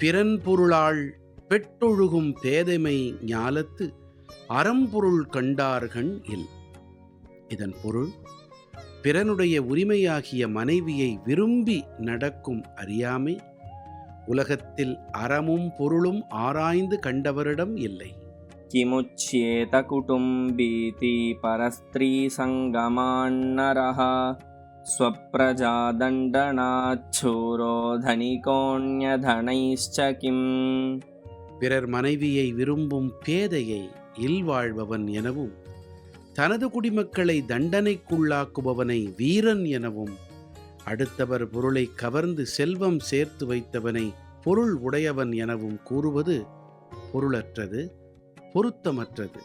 பிறன் பொருளால் பெட்டொழுகும் பேதைமை ஞாலத்து அறம்பொருள் கண்டார்கண் இல் இதன் பொருள் பிறனுடைய உரிமையாகிய மனைவியை விரும்பி நடக்கும் அறியாமை உலகத்தில் அறமும் பொருளும் ஆராய்ந்து கண்டவரிடம் இல்லை किमुच्येत कुटुम्बीति परस्त्रीसङ्गमान्नरः ஸ்வப்ரஜாதண்டனாச்சூரோ தனிகோண்யதனைஷ்ட கிம். பிறர் மனைவியை விரும்பும் பேதையை இல்வாழ்பவன் எனவும் தனது குடிமக்களை தண்டனைக்குள்ளாக்குபவனை வீரன் எனவும் அடுத்தவர் பொருளை கவர்ந்து செல்வம் சேர்த்து வைத்தவனை பொருள் உடையவன் எனவும் கூறுவது பொருளற்றது பொருத்தமற்றது.